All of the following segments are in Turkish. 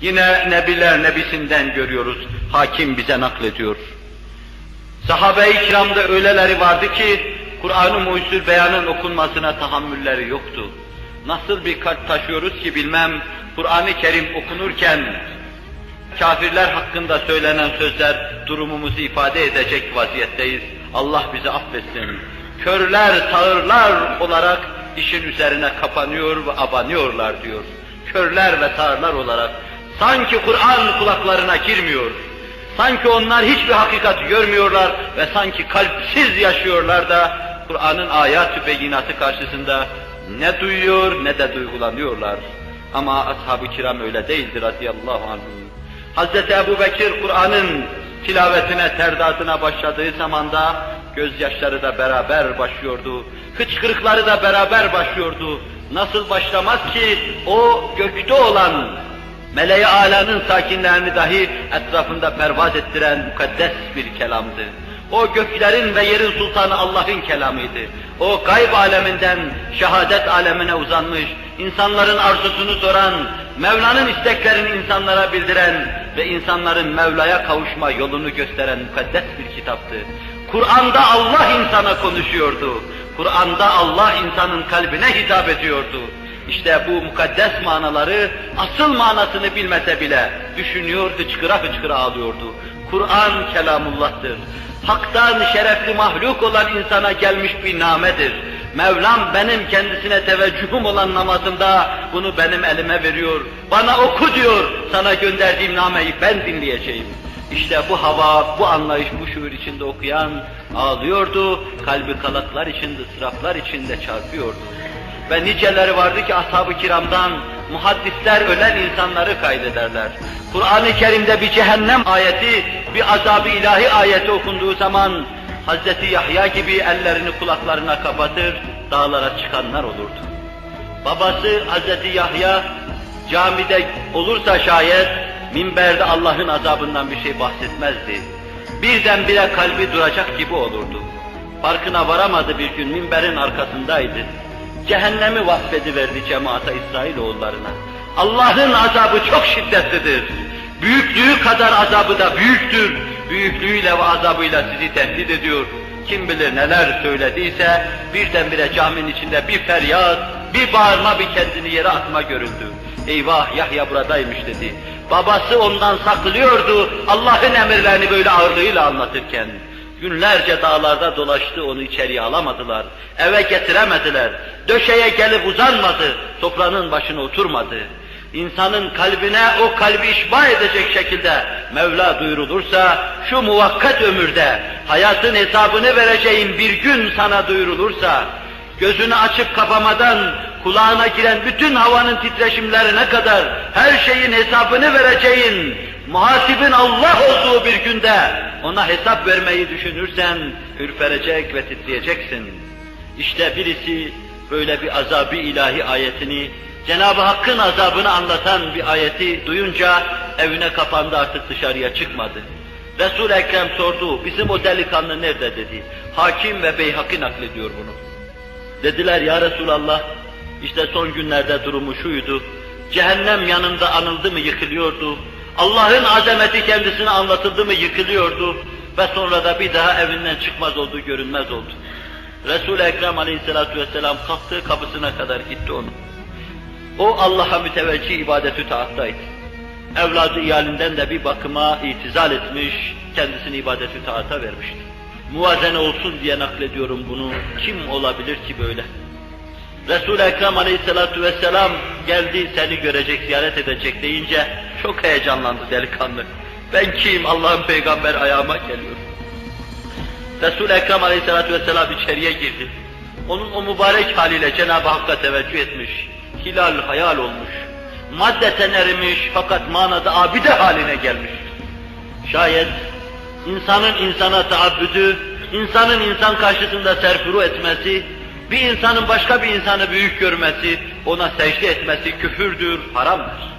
Yine Nebiler Nebisinden görüyoruz. Hakim bize naklediyor. Sahabe-i kiramda öyleleri vardı ki Kur'an-ı Mucizül Beyan'ın okunmasına tahammülleri yoktu. Nasıl bir kalp taşıyoruz ki bilmem Kur'an-ı Kerim okunurken kafirler hakkında söylenen sözler durumumuzu ifade edecek vaziyetteyiz. Allah bizi affetsin. Körler, sağırlar olarak işin üzerine kapanıyor ve abanıyorlar diyor. Körler ve sağırlar olarak. Sanki Kur'an kulaklarına girmiyor. Sanki onlar hiçbir hakikat görmüyorlar ve sanki kalpsiz yaşıyorlar da Kur'an'ın ayat-ı beyinatı karşısında ne duyuyor ne de duygulanıyorlar. Ama ashab-ı kiram öyle değildi radıyallahu anhum. Hazreti Ebu Bekir Kur'an'ın tilavetine, terdatına başladığı zamanda gözyaşları da beraber başlıyordu. Hıçkırıkları da beraber başlıyordu. Nasıl başlamaz ki o gökte olan meleği alanın sakinlerini dahi etrafında pervaz ettiren mukaddes bir kelamdı. O göklerin ve yerin sultanı Allah'ın kelamıydı. O gayb aleminden şehadet alemine uzanmış, insanların arzusunu soran, Mevla'nın isteklerini insanlara bildiren ve insanların Mevla'ya kavuşma yolunu gösteren mukaddes bir kitaptı. Kur'an'da Allah insana konuşuyordu. Kur'an'da Allah insanın kalbine hitap ediyordu. İşte bu mukaddes manaları asıl manasını bilmese bile düşünüyor, hıçkıra hıçkıra ağlıyordu. Kur'an kelamullah'tır. Hak'tan şerefli mahluk olan insana gelmiş bir namedir. Mevlam benim kendisine teveccühüm olan namazımda bunu benim elime veriyor. Bana oku diyor, sana gönderdiğim nameyi ben dinleyeceğim. İşte bu hava, bu anlayış, bu şuur içinde okuyan ağlıyordu, kalbi kalaklar içinde, ıstıraplar içinde çarpıyordu. Ve niceleri vardı ki ashab-ı kiramdan muhaddisler ölen insanları kaydederler. Kur'an-ı Kerim'de bir cehennem ayeti, bir azab-ı ilahi ayeti okunduğu zaman Hz. Yahya gibi ellerini kulaklarına kapatır, dağlara çıkanlar olurdu. Babası Hz. Yahya camide olursa şayet minberde Allah'ın azabından bir şey bahsetmezdi. Birdenbire kalbi duracak gibi olurdu. Farkına varamadı bir gün minberin arkasındaydı. Cehennemi vasfediverdi cemaate İsrailoğullarına. Allah'ın azabı çok şiddetlidir. Büyüklüğü kadar azabı da büyüktür. Büyüklüğüyle ve azabıyla sizi tehdit ediyor. Kim bilir neler söylediyse birdenbire caminin içinde bir feryat, bir bağırma, bir kendini yere atma görüldü. Eyvah Yahya buradaymış dedi. Babası ondan saklıyordu Allah'ın emirlerini böyle ağırlığıyla anlatırken. Günlerce dağlarda dolaştı, onu içeriye alamadılar. Eve getiremediler. Döşeye gelip uzanmadı, toprağının başına oturmadı. İnsanın kalbine o kalbi işba edecek şekilde Mevla duyurulursa, şu muvakkat ömürde hayatın hesabını vereceğin bir gün sana duyurulursa, gözünü açıp kapamadan kulağına giren bütün havanın titreşimlerine kadar her şeyin hesabını vereceğin, muhasibin Allah olduğu bir günde ona hesap vermeyi düşünürsen ürperecek ve titreyeceksin. İşte birisi böyle bir azabı ilahi ayetini, Cenab-ı Hakk'ın azabını anlatan bir ayeti duyunca evine kapandı artık dışarıya çıkmadı. Resul-i Ekrem sordu, bizim o delikanlı nerede dedi. Hakim ve Beyhaki naklediyor bunu. Dediler ya Resulallah, işte son günlerde durumu şuydu, cehennem yanında anıldı mı yıkılıyordu, Allah'ın azameti kendisine anlatıldı mı yıkılıyordu ve sonra da bir daha evinden çıkmaz oldu, görünmez oldu. Resul-i Ekrem aleyhissalatu vesselam kalktı kapısına kadar gitti onu. O Allah'a müteveccih ibadetü taattaydı. Evladı iyalinden de bir bakıma itizal etmiş, kendisini ibadetü taata vermişti. Muvazene olsun diye naklediyorum bunu. Kim olabilir ki böyle? Resul-i Ekrem aleyhissalatu vesselam geldi seni görecek, ziyaret edecek deyince çok heyecanlandı delikanlı. Ben kim? Allah'ın peygamber ayağıma geliyor. Resul-i Ekrem aleyhissalatu vesselam içeriye girdi. Onun o mübarek haliyle Cenab-ı Hakk'a teveccüh etmiş. Hilal hayal olmuş. Maddeten erimiş fakat manada abide haline gelmiş. Şayet insanın insana taabbüdü, insanın insan karşısında serfuru etmesi, bir insanın başka bir insanı büyük görmesi, ona secde etmesi küfürdür, haramdır.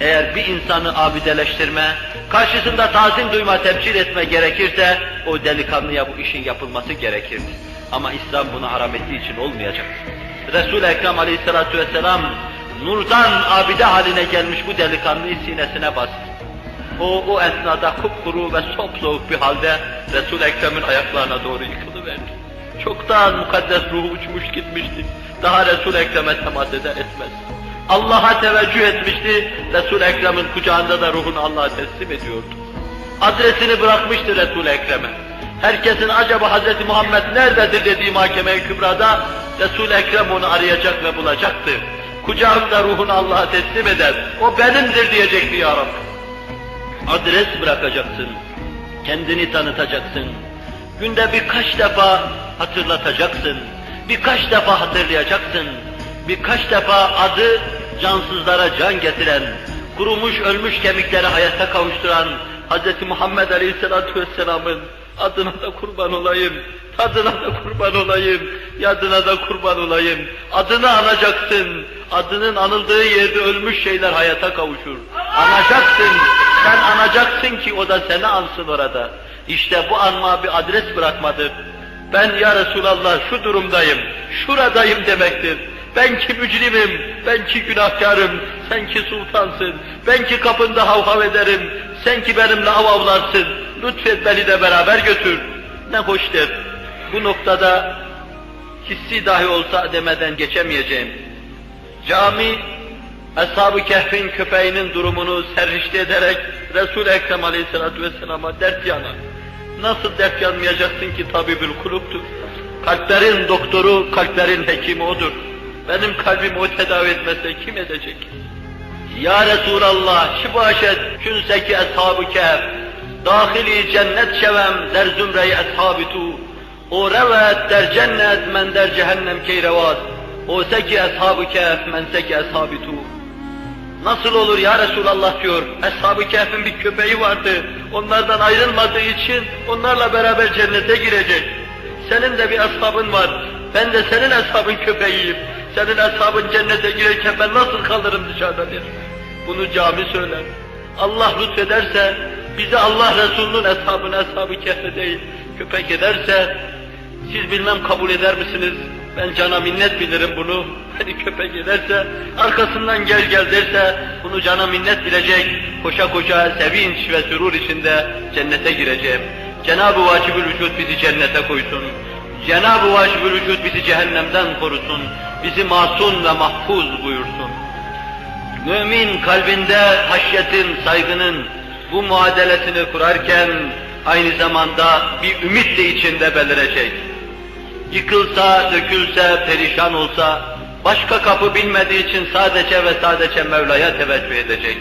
Eğer bir insanı abideleştirme, karşısında tazim duyma, tebcil etme gerekirse, o delikanlıya bu işin yapılması gerekirdi. Ama İslam bunu haram ettiği için olmayacak. Resul-i Ekrem aleyhissalatu vesselam, nurdan abide haline gelmiş bu delikanlıyı sinesine bastı. O, o esnada kupkuru ve sopsoğuk bir halde Resul-i Ekrem'in ayaklarına doğru yıkılıverdi. Çoktan mukaddes ruhu uçmuş gitmişti. Daha Resul-i Ekrem'e temas eder etmez. Allah'a teveccüh etmişti. Resul-i Ekrem'in kucağında da ruhunu Allah'a teslim ediyordu. Adresini bırakmıştı Resul-i Ekrem'e. Herkesin acaba Hz. Muhammed nerededir dediği mahkeme-i kübrada Resul-i Ekrem onu arayacak ve bulacaktı. Kucağında ruhunu Allah'a teslim eder. O benimdir diyecekti ya Rabbi. Adres bırakacaksın. Kendini tanıtacaksın. Günde birkaç defa hatırlatacaksın. Birkaç defa hatırlayacaksın. Birkaç defa adı cansızlara can getiren, kurumuş ölmüş kemikleri hayata kavuşturan Hz. Muhammed Aleyhisselatü Vesselam'ın adına da kurban olayım, tadına da kurban olayım, yadına da kurban olayım. Adını anacaksın, adının anıldığı yerde ölmüş şeyler hayata kavuşur. Anacaksın, sen anacaksın ki o da seni ansın orada. İşte bu anma bir adres bırakmadır. Ben ya Resulallah şu durumdayım, şuradayım demektir. Ben ki mücrimim, ben ki günahkarım, sen ki sultansın, ben ki kapında havhav ederim, sen ki benimle av avlarsın, lütfet beni de beraber götür. Ne hoştur. Bu noktada hissi dahi olsa demeden geçemeyeceğim. Cami, Ashab-ı Kehf'in köpeğinin durumunu serrişte ederek Resul-i Ekrem Aleyhisselatü Vesselam'a dert yanar. Nasıl dert yanmayacaksın ki tabibül kuluptur? Kalplerin doktoru, kalplerin hekimi odur. Benim kalbimi o tedavi etmese kim edecek? Ya Resulallah, şibaş et, künseki ashab-ı kehf, dahili cennet şevem, der zümreyi ashab-ı tu, o revet der cennet, men der cehennem keyrevat, o seki ashab-ı kehf, men seki ashab-ı tu. Nasıl olur ya Resulallah diyor, Ashab-ı Kehf'in bir köpeği vardı, onlardan ayrılmadığı için onlarla beraber cennete girecek. Senin de bir ashabın var, ben de senin ashabın köpeğiyim. Senin ashabın cennete girerken ben nasıl kalırım dışarıda der. Bunu cami söyler. Allah lütfederse, bizi Allah Resulü'nün ashabını ashabı kehfe değil, köpek ederse, siz bilmem kabul eder misiniz? Ben cana minnet bilirim bunu. Beni köpek ederse, arkasından gel gel derse, bunu cana minnet bilecek, koşa koşa sevinç ve sürur içinde cennete gireceğim. Cenab-ı Vacibül Vücud bizi cennete koysun. Cenab-ı Vacibül Vücud bizi cehennemden korusun. Bizi masum ve mahfuz buyursun. Mümin kalbinde haşyetin, saygının bu muadelesini kurarken aynı zamanda bir ümit de içinde belirecek. Yıkılsa, dökülse, perişan olsa, başka kapı bilmediği için sadece ve sadece Mevla'ya teveccüh edecek.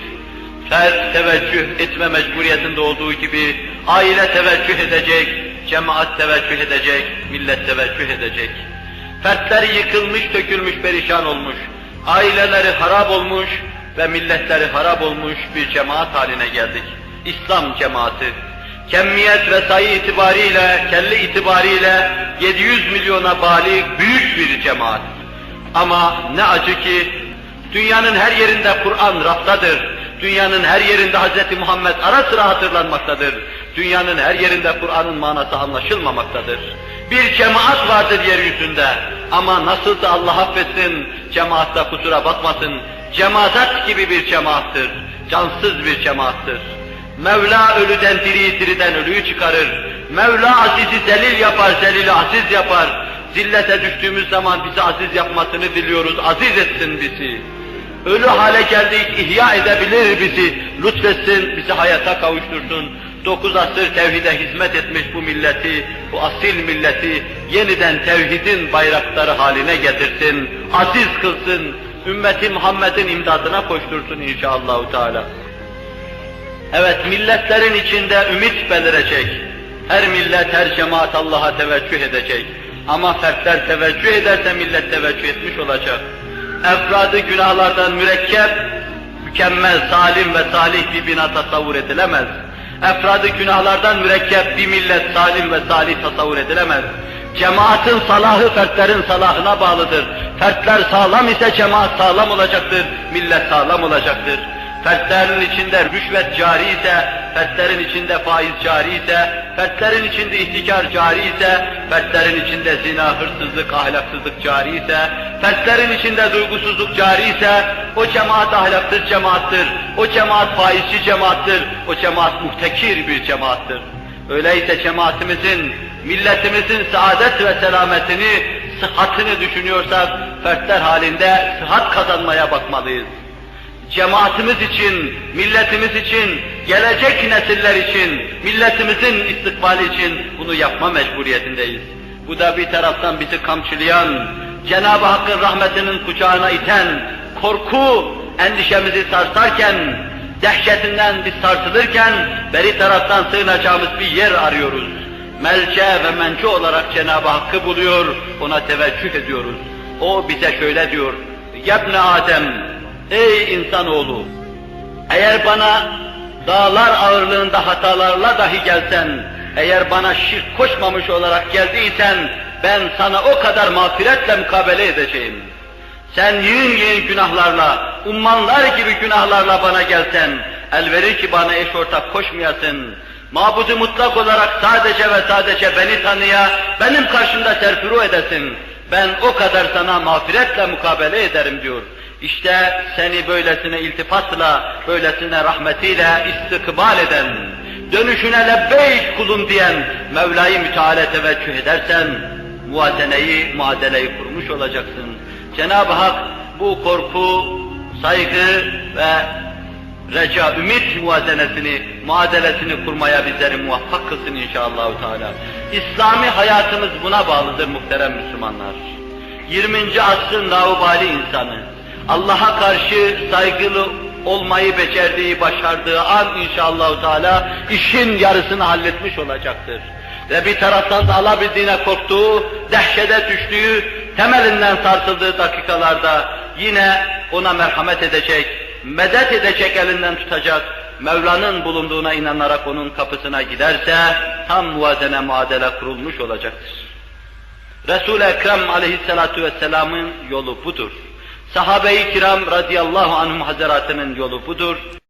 Fert teveccüh etme mecburiyetinde olduğu gibi aile teveccüh edecek, cemaat teveccüh edecek, millet teveccüh edecek. Fertleri yıkılmış, dökülmüş, perişan olmuş, aileleri harap olmuş ve milletleri harap olmuş bir cemaat haline geldik. İslam cemaati. Kemmiyet ve sayı itibariyle, kelli itibariyle 700 milyona balik büyük bir cemaat. Ama ne acı ki dünyanın her yerinde Kur'an raftadır. Dünyanın her yerinde Hz. Muhammed ara sıra hatırlanmaktadır. Dünyanın her yerinde Kur'an'ın manası anlaşılmamaktadır. Bir cemaat vardır yeryüzünde ama nasıl da Allah affetsin, cemaatta kusura bakmasın, cemaat gibi bir cemaattır, cansız bir cemaattır. Mevla ölüden diriyi, diriden ölüyü çıkarır. Mevla azizi zelil yapar, zelili aziz yapar. Zillete düştüğümüz zaman bizi aziz yapmasını diliyoruz, aziz etsin bizi. Ölü hale geldik, ihya edebilir bizi, lütfetsin, bizi hayata kavuştursun. Dokuz asır tevhide hizmet etmiş bu milleti, bu asil milleti yeniden tevhidin bayrakları haline getirsin, aziz kılsın, ümmeti Muhammed'in imdadına koştursun inşallahü teala. Evet, milletlerin içinde ümit belirecek. Her millet, her cemaat Allah'a teveccüh edecek. Ama fertler teveccüh ederse millet teveccüh etmiş olacak. Efradı günahlardan mürekkep, mükemmel, salim ve salih bir bina tasavvur edilemez. Efradı günahlardan mürekkep bir millet salim ve salih tasavvur edilemez. Cemaatin salahı fertlerin salahına bağlıdır. Fertler sağlam ise cemaat sağlam olacaktır, millet sağlam olacaktır. Fertlerin içinde rüşvet cari ise, fertlerin içinde faiz cari ise, fertlerin içinde ihtikar cari ise, fertlerin içinde zina, hırsızlık, ahlaksızlık cari ise, fertlerin içinde duygusuzluk cari ise, o cemaat ahlaksız cemaattir, o cemaat faizci cemaattir, o cemaat muhtekir bir cemaattir. Öyleyse cemaatimizin, milletimizin saadet ve selametini, sıhhatini düşünüyorsak, fertler halinde sıhhat kazanmaya bakmalıyız. Cemaatimiz için, milletimiz için, gelecek nesiller için, milletimizin istikbali için bunu yapma mecburiyetindeyiz. Bu da bir taraftan bizi kamçılayan, Cenab-ı Hakk'ın rahmetinin kucağına iten, korku endişemizi sarsarken, dehşetinden biz sarsılırken, beri taraftan sığınacağımız bir yer arıyoruz. Melce ve mence olarak Cenab-ı Hakk'ı buluyor, ona teveccüh ediyoruz. O bize şöyle diyor, Yebne Adem, ey insanoğlu, eğer bana dağlar ağırlığında hatalarla dahi gelsen, eğer bana şirk koşmamış olarak geldiysen, ben sana o kadar mağfiretle mukabele edeceğim. Sen yığın yığın günahlarla, ummanlar gibi günahlarla bana gelsen, el verir ki bana eş ortak koşmayasın. Mabudu mutlak olarak sadece ve sadece beni tanıya, benim karşımda serfuru edesin. Ben o kadar sana mağfiretle mukabele ederim diyor. İşte seni böylesine iltifatla, böylesine rahmetiyle istikbal eden, dönüşüne lebbeyk kulum diyen Mevla-i Müteala teveccüh edersen, muazeneyi, muadeleyi kurmuş olacaksın. Cenab-ı Hak bu korku, saygı ve reca, ümit muazenesini, muadelesini kurmaya bizleri muvaffak kılsın inşallah. Teala. İslami hayatımız buna bağlıdır muhterem Müslümanlar. 20. asrın laubali insanı, Allah'a karşı saygılı olmayı becerdiği, başardığı an inşallah Teala işin yarısını halletmiş olacaktır. Ve bir taraftan da alabildiğine korktuğu, dehşete düştüğü, temelinden sarsıldığı dakikalarda yine ona merhamet edecek, medet edecek elinden tutacak, Mevla'nın bulunduğuna inanarak onun kapısına giderse tam muvazene muadele kurulmuş olacaktır. Resul-i Ekrem aleyhissalatu vesselamın yolu budur. Sahabe-i kiram radıyallahu anhum hazaratının yolu budur.